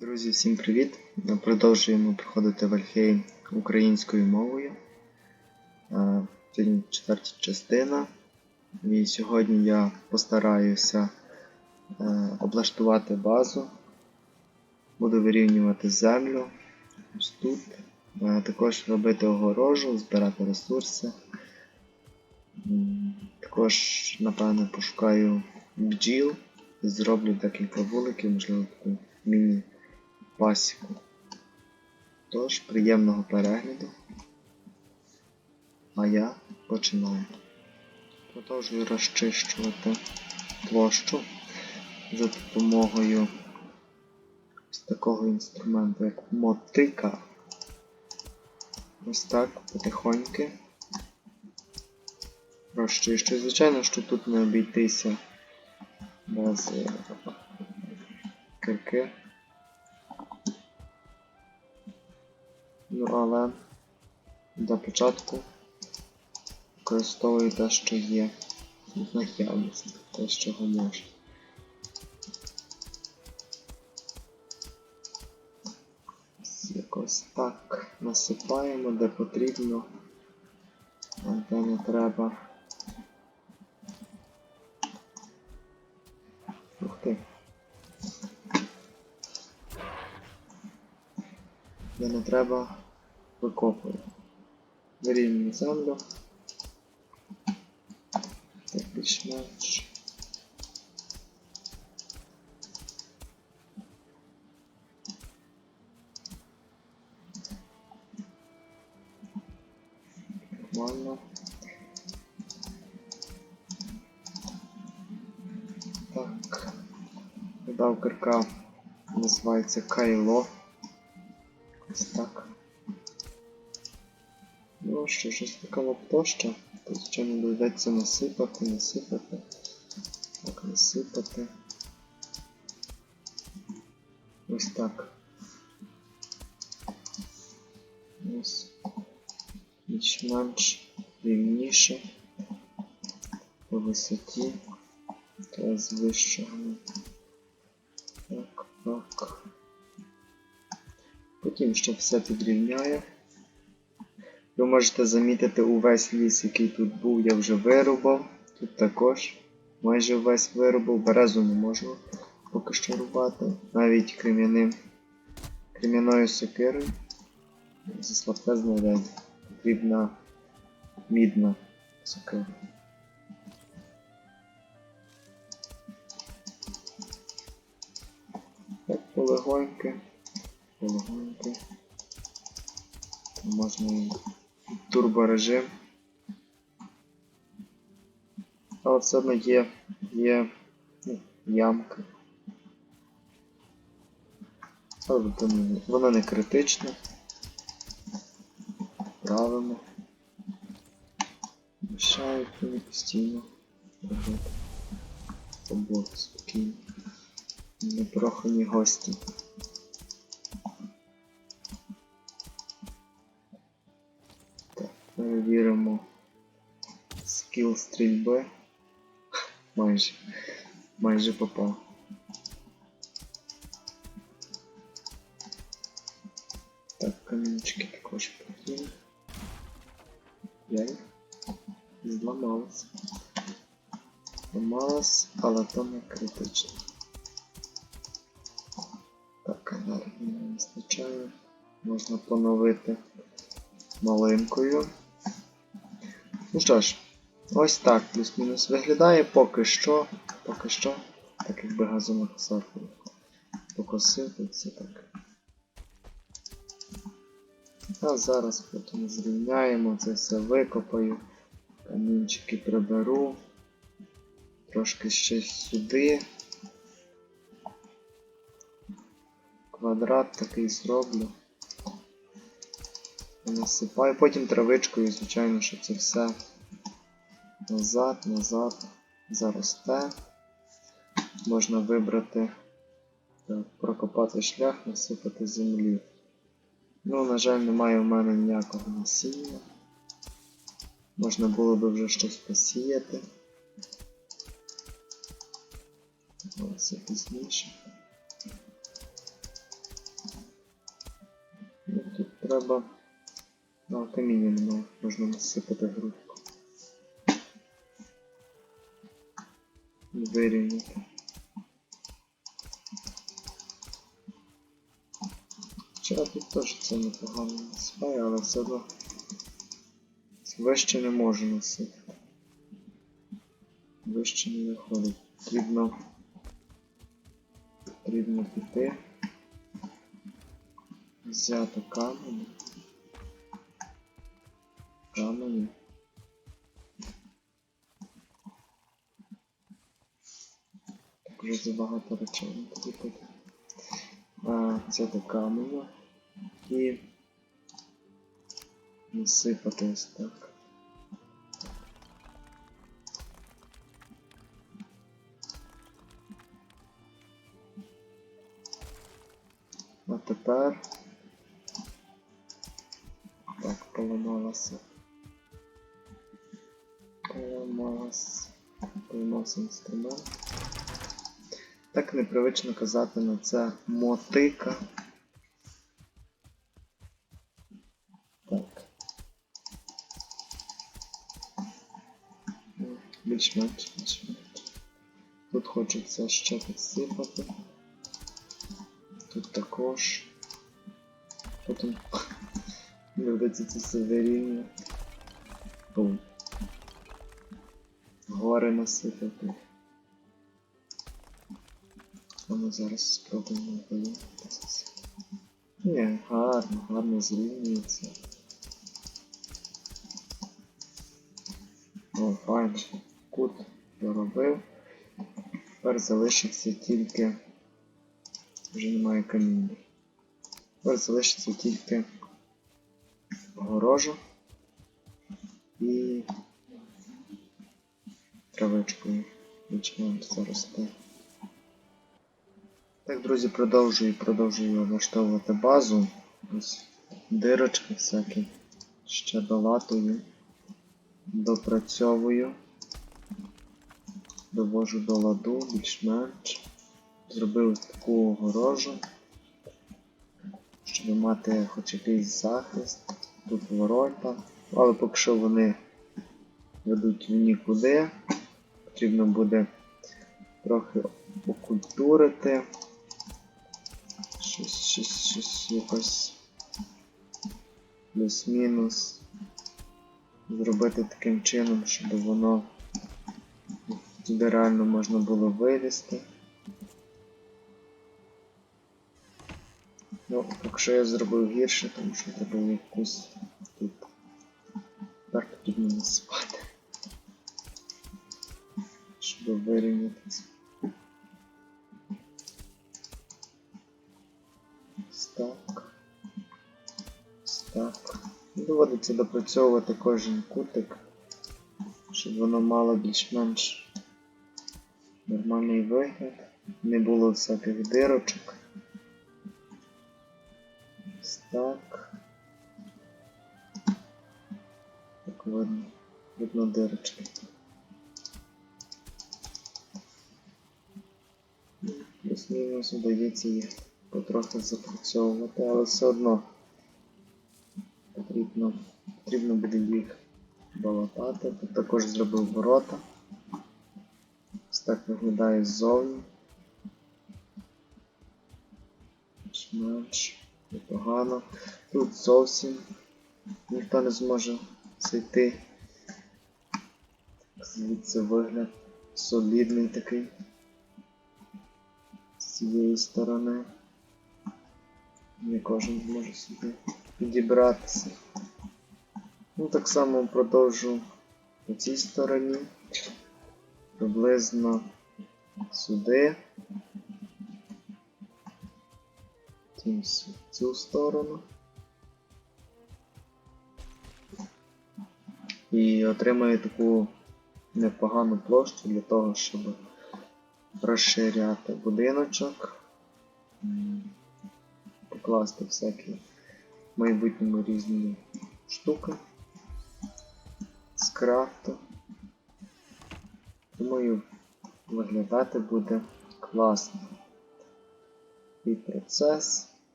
Друзі, всім привіт! Ми продовжуємо проходити Вальхейм українською мовою. Е, Сьогодні четверта частина. І сьогодні я постараюся е, облаштувати базу. Буду вирівнювати землю ось тут. Е, Також робити огорожу, збирати ресурси. Також, напевно, пошукаю бджіл. Зроблю декілька вуликів, можливо, таку міні пасіку. Тож, приємного перегляду. А я починаю. Продовжую розчищувати площу за допомогою такого інструменту, як мотика. Ось так, потихоньки. Розчищую. Звичайно, що тут не обійтися без е, кирки. Ну, але для початку використовую те, що є в наявності, те, з чого можна. Якось так насипаємо, де потрібно, а де не треба. Ух ти. Де не треба викопуємо. Вирівнюємо землю. Так більш-менш. Нормально. Так. Додав кирка Кайло. Ну що ж, така площа. Тут звичайно доведеться насипати, насипати. Так, насипати. Ось так. Ось. Більш-менш рівніше. По висоті. Та з вищого. Так, так. Потім ще все підрівняю. Ви можете замітити увесь ліс, який тут був, я вже вирубав. Тут також майже весь вирубав. Березу не можу поки що рубати. Навіть крем'яним крем'яною сокирою. За слабке знаряддя. Потрібна мідна сокира. Так, полегоньки. Полегоньки. Можна і турборежим. Але все одно є, є ну, ямка. Але воно не- критичне. Правимо. Мішають мені постійно. Роботу спокійно. Непрохані гості. Перевіримо скіл стрільби. Майже. Майже попав. Так, камінчики також поділи. Яй. Зламалась. Зламалась, але то не критично. Так, енергії не вистачає. Можна поновити малинкою. Ну що ж, ось так плюс-мінус виглядає поки що. Поки що. Так якби газонокосарку покосив і все так. А зараз потім зрівняємо, це все викопаю, камінчики приберу, трошки ще сюди. Квадрат такий зроблю. Насипаю, потім травичкою, звичайно, що це все назад, назад заросте. Можна вибрати, так, прокопати шлях, насипати землі. Ну, на жаль, немає в мене ніякого насіння. Можна було би вже щось посіяти. Це пізніше. треба. Ну, каміння немає, можна насипати грудку. І Вирівняти. Вчора тут теж це непогано насипає, але все одно вище не можу насипати. Вище не виходить. Потрібно потрібно піти. Взяти камені. Камені. Так вже забагато речей потрібно. А, Взяти камені і насипати ось так. А тепер так, поламалася. Поламався інструмент. Так непривично казати на це мотика. Так. Більш-менш, більш-менш. Тут хочеться ще підсипати. Тут також. Потім доведеться це все. Бум. Гори насипати. А ми зараз спробуємо вирівнятися. Ні, гарно, гарно зрівнюється. О, файн. Кут доробив. Тепер залишиться тільки. Вже немає каміння. Тепер залишиться тільки огорожа і травичкою. Почнемо зарости. Так, друзі, продовжую продовжую облаштовувати базу. Ось дирочки всякі. Ще долатую. Допрацьовую. Довожу до ладу більш-менш. Зробив таку огорожу, щоб мати хоч якийсь захист. Тут ворота. Але поки що вони ведуть в нікуди. Потрібно буде трохи окультурити. Щось, щось, щось якось плюс-мінус. Зробити таким чином, щоб воно туди реально можна було вилізти. Ну, якщо я зробив гірше, тому що треба якусь тут. Тепер потрібно насипати. Щоб вирівнятися. Ось так. Ось так. Доводиться допрацьовувати кожен кутик, щоб воно мало більш-менш нормальний вигляд. Не було всяких дирочок. Ось так. Так видно. Видно дирочки. Плюс-мінус вдається їх потрохи запрацьовувати, але все одно потрібно, потрібно буде їх балатати. Тут також зробив ворота. Ось так виглядає ззовні. Менш непогано. Тут зовсім ніхто не зможе зайти. Звідси вигляд солідний такий. Цієї сторони. Не кожен зможе сюди підібратися. Ну, так само продовжу по цій стороні. Приблизно сюди. Потім в цю сторону. І отримаю таку непогану площу для того, щоб розширяти будиночок, покласти всякі в майбутньому різні штуки крафту. Думаю, виглядати буде класно. І процес.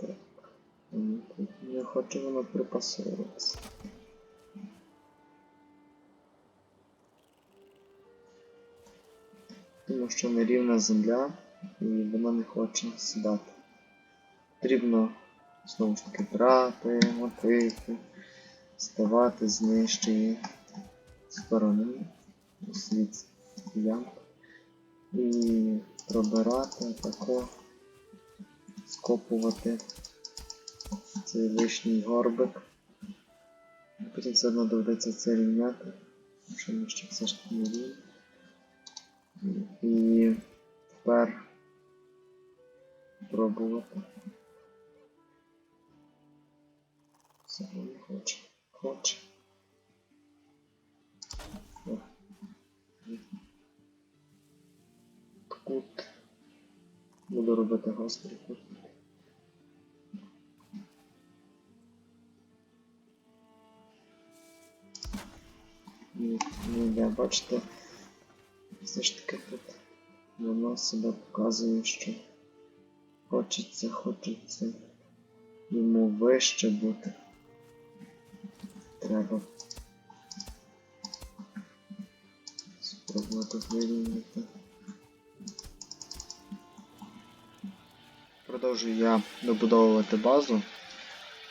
Тут Не хоче воно припасовуватися. Тому що нерівна земля і вона не хоче сідати. Потрібно знову ж таки брати, мотити, ставати з нижчої сторони світ ямку і пробирати тако, скопувати цей лишній горбик. Потім все одно доведеться це рівняти, тому що ми ще все ж таки не рівні. І тепер пробувати. Все не хоче. Хоче. Кут. Буду робити гострий кут. Не бачите, все ж таки тут воно себе показує, що хочеться, хочеться йому вище бути. Треба спробувати вирівняти. Продовжую я добудовувати базу.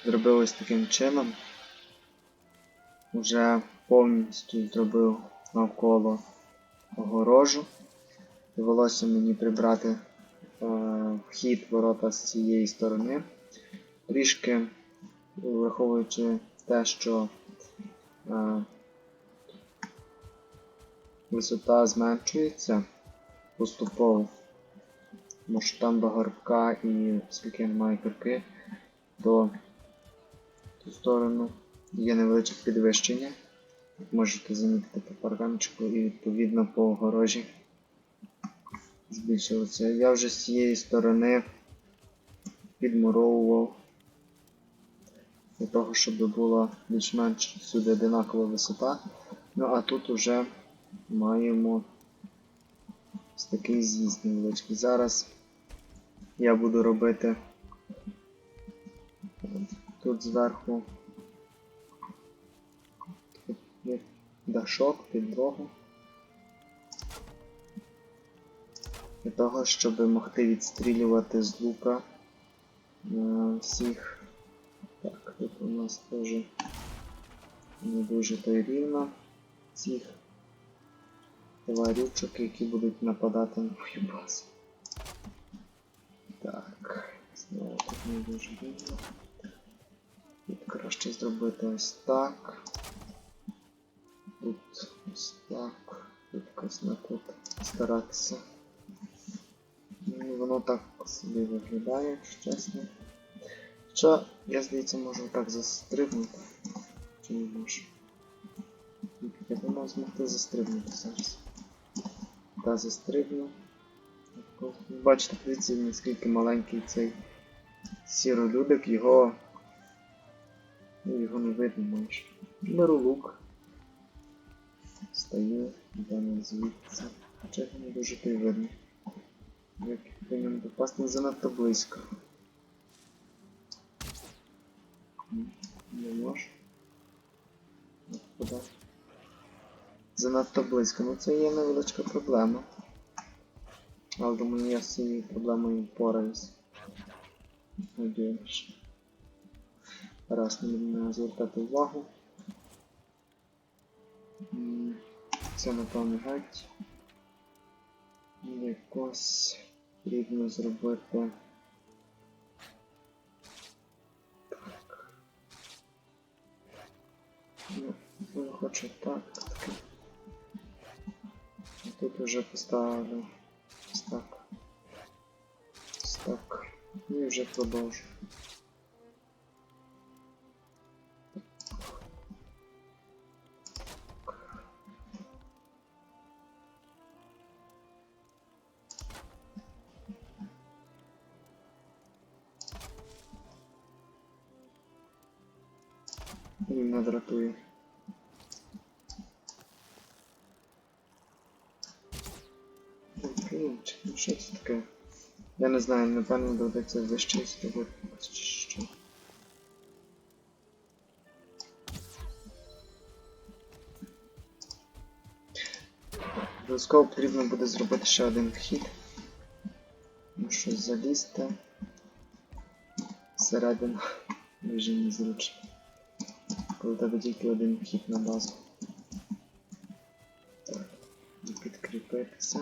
Зробив ось таким чином. Уже повністю зробив навколо огорожу. Довелося мені прибрати е, вхід ворота з цієї сторони. Трішки враховуючи те, що е, висота зменшується поступово, тому що там до горбка і оскільки немає кірки, то ту сторону є невеличке підвищення. Можете замітити по парканчику і відповідно по огорожі збільшилося. Я вже з цієї сторони підмуровував для того, щоб була більш-менш всюди одинакова висота. Ну а тут вже маємо ось такий з'їзд невеличкий. Зараз я буду робити тут зверху дашок, підлогу. Для того, щоб могти відстрілювати з лука е, всіх. Так, тут у нас теж не дуже то й рівно цих тварючок, які будуть нападати на мою базу. Так, знову тут не дуже рівно. Краще зробити ось так. Тут ось так. Тут якось тут старатися. Ну, Воно так собі виглядає, якщо чесно. Хоча, я здається, можу так застрибнути. Чи не можу? Я мав змогти застрибнути зараз. Та застрибну. Бачите, дивіться, наскільки маленький цей сіролюдик, його. Ну, його не видно майже. Беру лук. Стою, йдемо звідси. Хоча не дуже то видно. Як по ньому попасти не занадто близько. Не можу. Занадто близько. Ну це є невеличка проблема. Але думаю, я з цією проблемою впораюсь. Надіюсь. Раз не будемо звертати увагу. Це напевно. Якось потрібно зробити. Так. Ну, я хочу так. так. Тут вже поставлю. Ось так. Ось так. І вже продовжу. не знаю, напевно доведеться вищити що. Обов'язково потрібно буде зробити ще один вхід. Ну щось залізти. Всередину дуже незручно. Коли тебе тільки один вхід на базу. Так, підкріпитися.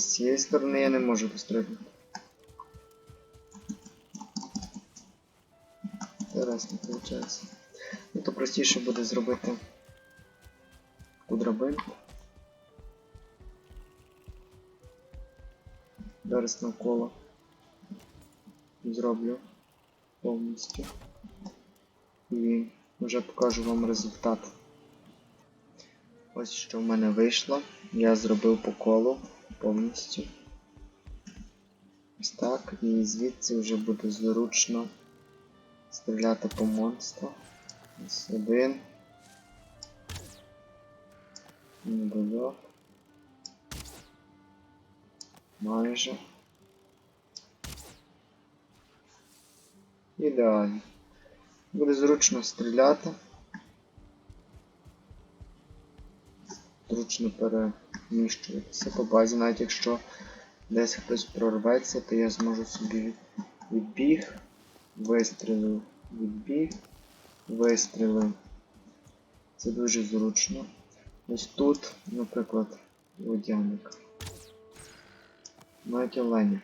З цієї сторони я не можу дострибнути. Зараз не виходить. Ну то простіше буде зробити таку драбинку. Зараз навколо зроблю повністю. І вже покажу вам результат. Ось що в мене вийшло. Я зробив по колу повністю. Ось так. І звідси вже буде зручно стріляти по монстру. Ось один. Недольот. Майже. Ідеально. Буде зручно стріляти. Зручно переміщуватися по базі, навіть якщо десь хтось прорветься, то я зможу собі відбіг, вистрілив, відбіг, вистрілив. Це дуже зручно. Ось тут, наприклад, водяник. Навіть оленя.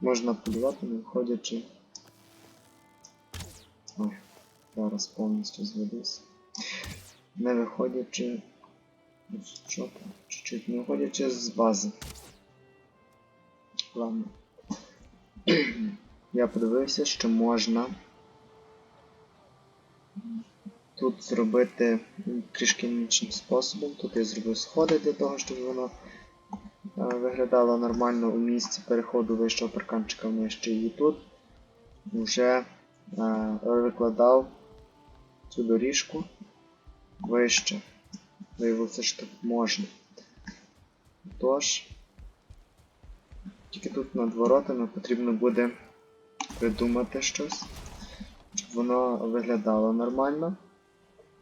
Можна полювати, не виходячи. Ой, зараз повністю зведуся. Не виходячи. Чуть-чуть не виходячи з бази. Ладно. Я подивився, що можна тут зробити трішки іншим способом. Тут я зробив сходи для того, щоб воно е, виглядало нормально у місці переходу вищого парканчика в нижче. І тут вже е, викладав цю доріжку вище. Виявилося, що так можна. Тож, тільки тут над воротами потрібно буде придумати щось, щоб воно виглядало нормально.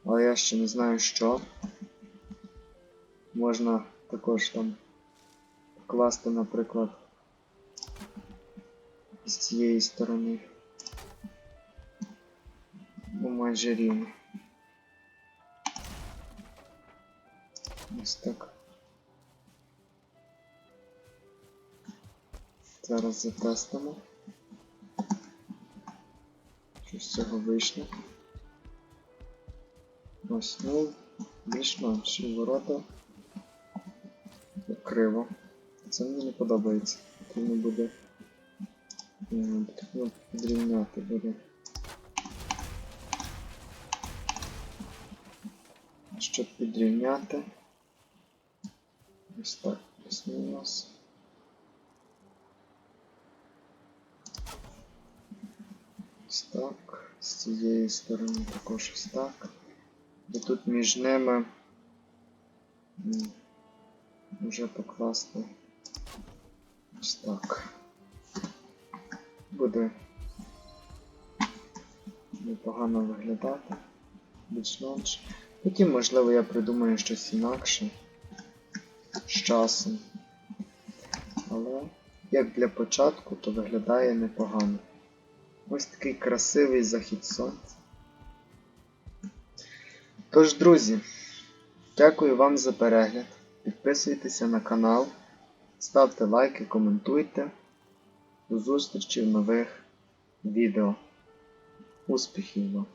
Але я ще не знаю що. Можна також там покласти, наприклад, з цієї сторони. Ну, майже рівно. Ось так. Зараз затестимо. Що з цього вийшло. Ось, ну, більш-менш і ворота криво. Це мені не подобається. Потрібно буде. Потрібно підрівняти буде. Щоб підрівняти. Ось так, плюс-мінус. Ось так. З цієї сторони також ось так. І тут між ними вже покласти ось так. Буде непогано виглядати. Більш-менш. Потім, можливо, я придумаю щось інакше часом. Але як для початку, то виглядає непогано. Ось такий красивий захід сонця. Тож, друзі, дякую вам за перегляд. Підписуйтеся на канал, ставте лайки, коментуйте. До зустрічі в нових відео. Успіхів вам!